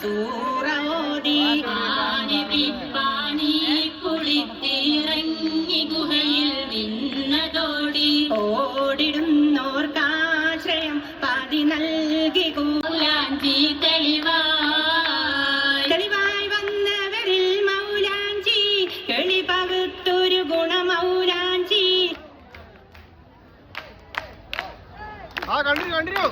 സൂറോതി പാനി കുളിത്തിറങ്ങി ഗുഹയിൽ നിന്നതോടി ഓടിടുന്നോർക്കാശ്രയം പാതി നൽകി കൂലാഞ്ചി തെളിവാ തെളിവായി. വന്നവരിൽ മൗലാഞ്ചി കിളി പകുത്തൊരു ഗുണമൗലാഞ്ചി ആ കണ്ടിന്യൂ കണ്ടിന്യൂ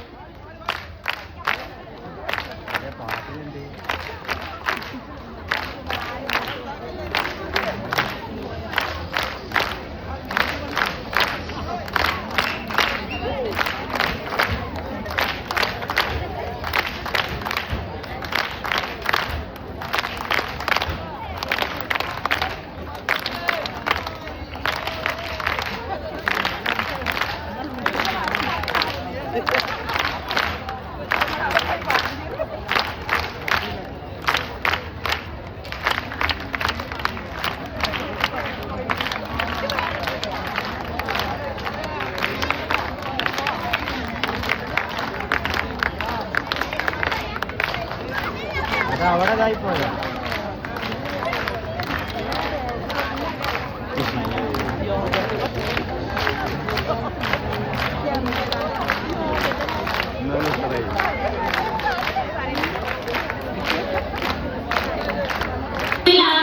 അവിടെ ഇതായി പോയോ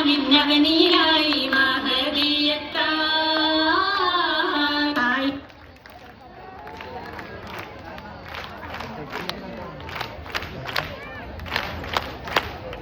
ഇസ്ലാമിന്നവനിയായി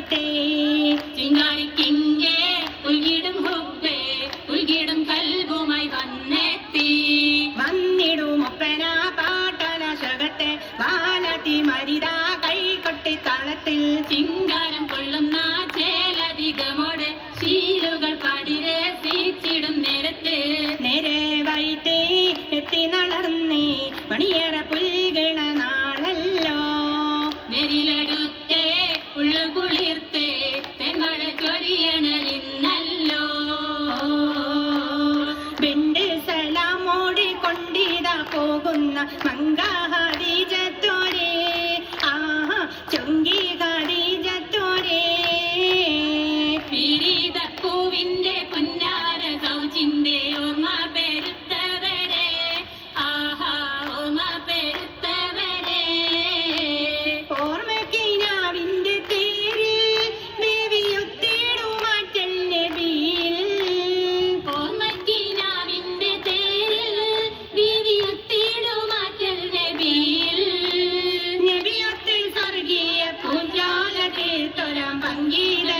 കൊതിത്തേ ചിങ്കാരിക്കിங்கே ഉൾകിടും ഹുബേ ഉൾകിടും കൽബുമായി വന്നെത്തി. വന്നിടും ഒപ്പന പാട്ടന ശകത്തെ ബാലതി മരിത കൈകൊട്ടി താളത്തിൽ. ചിങ്കാരം കൊള്ളുന്ന ചേലധികമോട് ശീലുകൾ പാടി രസിച്ചിടും നേരത്ത്. നേരെ വൈത്തേ എത്തി നടന്നേ മണിയറ പുൽകള പോകുന്ന ആഹ ചുങ്കി ഖദീജത്തോരേ പീരീതപ്പൂവിന്റെ പുന്നാര സൗജിന്റെ തീർത്തൊരാം പങ്കീലരാവുന്നുദിച്ചല്ലോ